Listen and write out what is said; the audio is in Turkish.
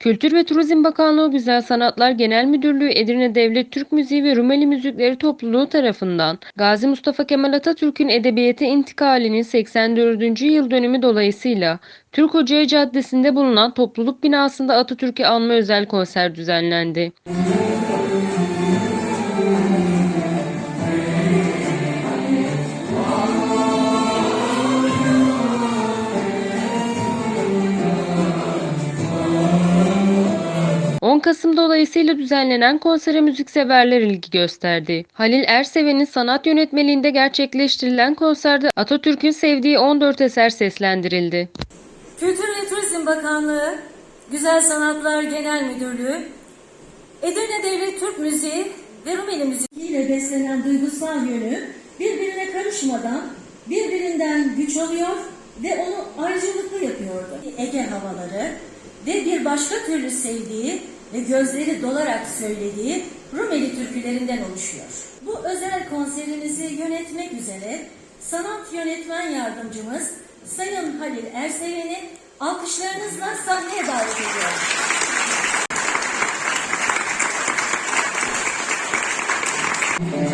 Kültür ve Turizm Bakanlığı Güzel Sanatlar Genel Müdürlüğü Edirne Devlet Türk Müziği ve Rumeli Müzikleri Topluluğu tarafından Gazi Mustafa Kemal Atatürk'ün edebiyata intikalinin 84. yıl dönümü dolayısıyla Türk Ocağı Caddesi'nde bulunan topluluk binasında Atatürk'ü anma özel konser düzenlendi. Kasım dolayısıyla düzenlenen konsere müzikseverler ilgi gösterdi. Halil Erseven'in sanat yönetmeliğinde gerçekleştirilen konserde Atatürk'ün sevdiği 14 eser seslendirildi. Kültür ve Turizm Bakanlığı, Güzel Sanatlar Genel Müdürlüğü, Edirne Devlet Türk Müziği ve Rumeli Müziği ile beslenen duygusal yönü birbirine karışmadan birbirinden güç alıyor ve onu ayrıcalıklı yapıyordu. Ege havaları ve bir başka türlü sevdiği ve gözleri dolarak söylediği Rumeli türkülerinden oluşuyor. Bu özel konserimizi yönetmek üzere sanat yönetmen yardımcımız Sayın Halil Erseven'i alkışlarınızla sahneye davet ediyorum. Eski